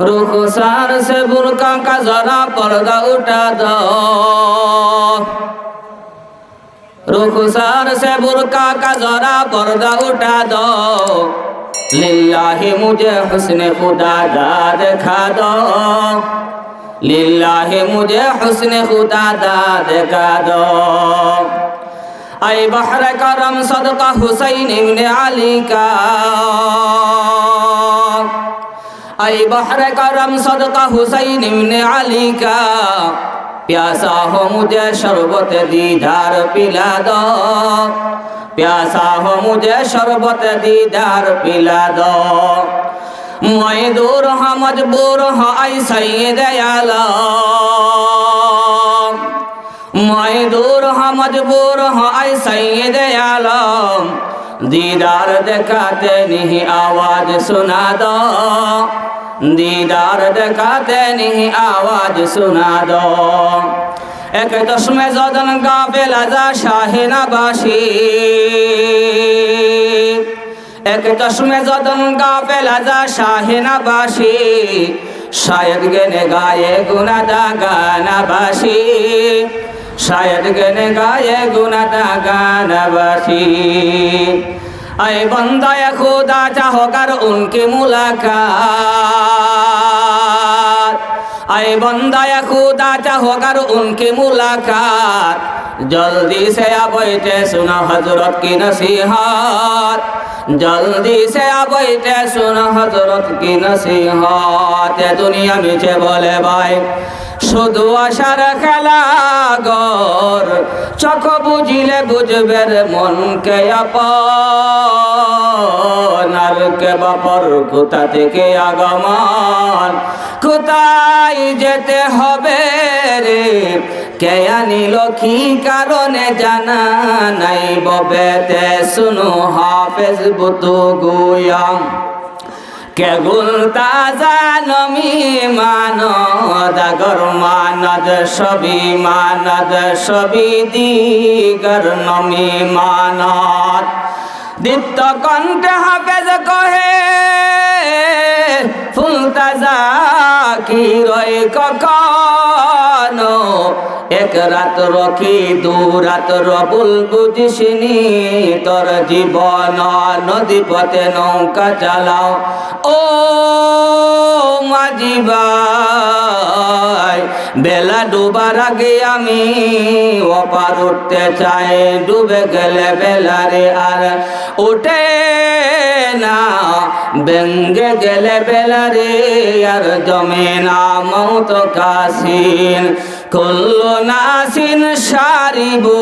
रुखसार से बुरका का जरा पर्दा उठा दो। रुखसार से बुरका का जरा पर्दा उठा दो। लिल्लाही मुझे हुस्न खुदा दा दिखा दो। लिल्लाही मुझे हुस्न खुदा दा दिखा दो। आई बहर करम सदका हुसैन इब्न अली का। اے بحر کرم صدقہ حسین ابن علی کا پیاسا ہو مجھے شربت دیدار پلا دو پیاسا ہو مجھے شربت دیدار پلا دو میں دور ہاں مجبور ہاں اے سید عالم میں دور ہاں مجبور ہاں اے سید عالم দিদার দেখাতে নিহি আওয়াজ শোনা দো। দিদার দেখাতে নিহি আওয়াজ শোনা দ। এক দশমে যদন গা বেলাজা শাহিনা বাসী এক চশমে যতন গা পেলাজা শাহিনা বাসি শায়দ গেনে গায়ে গুণাদা দা বাসি। শায়ের গেনে গায়ে গুনাটা গানাবাসি। আয় বন্দায় খুদা, চাহকার উনকে মুলাকাত। আয় বন্দায় খুদা, চাহকার উনকে মুলাকাত। জলদি সে আবইতে শুনো হজরত কি নসিহত। জলদি সে আবইতে শুনো হজরত কি নসিহত। দুনিয়া মিছে বলে ভাই। শুধু আশার খেলাগর চোখ বুঝিলে বুঝবে রে মনকে আপন। আর কে বাপর কোথা থেকে আগমন, কোথায় যেতে হবে রে? কে আনিল কি কারণে জানা নাই ববেতে শুনো হাফেজ বুতু গুয়াম, কে গুল তাজা নমি মানদ আগর মানদ সবি মানদ সবি দিগর নমি মানদ দীপ্ত কণ্ঠে হাফেজ কহে, ফুলতাজা কি রয় কখনো? এক রাত রকি, দু রাত রবুল বুঝিসনি, তোর জীবন নদী পথে নৌকা চালাও। ও মাঝি ভাই, বেলা ডুবার আগে আমি ওপার উঠতে চাই, ডুবে গেলে বেলারে আর উঠে না। ব্যঙ্গে গেলে বেলারে আর জমে না মৌত কাসিন কুল্লু নাসিন সারিবু,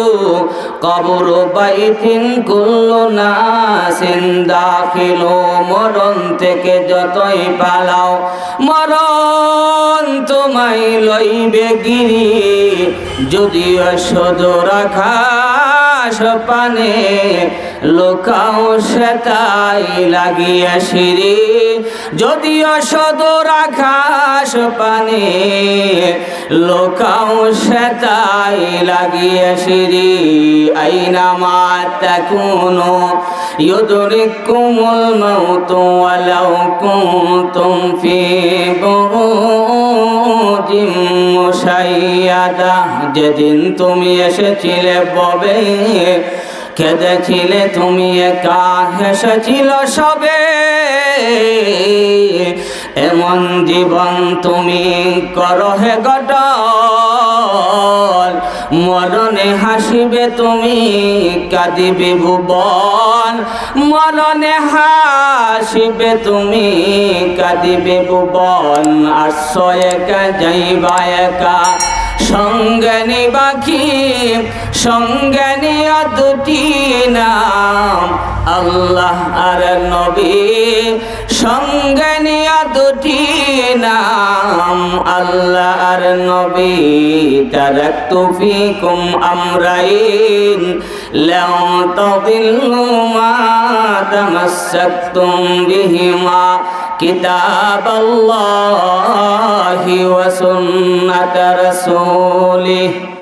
কবর বাইতিন কুল্লু নাসিন দাখিলু, মরণ থেকে যতই পালাও, মরণ তোমায় লইবে গিরি। যদিও সদর আকাশ পানে লোকাও সেতাই লাগিয়া সিঁড়ি। যদিও সদর আকাশ পানে, লোকাও সেতাই লাগিয়া সিঁড়ি। আইনা মাতা কোনো মাউত ওয়ালাউ কুনতুম ফি বুরুজিম মুশাইয়াদা। যেদিন তুমি এসেছিলে ববে কেঁদেছিলে তুমি একা হেসেছিল সবে? এমন জীবন তুমি করো হে গটল মরণে হাসিবে তুমি, কাঁদিবে ভুবন। মরণে হাসিবে তুমি, কাঁদিবে ভুবন। আসো একা, যাইবা একা। সঙ্গে নিবাকি সঙ্গে নিয়া দুটি নাম, আল্লাহ আর নবী। সঙ্গে নিয়া দুটি নাম, আল্লাহ আর নবী। তারাক্তু ফিকুম আমরাইন। লাউ তাদিল্লু মা তামাসসাকতুম বিহিমা। كتاب الله وسنة رسوله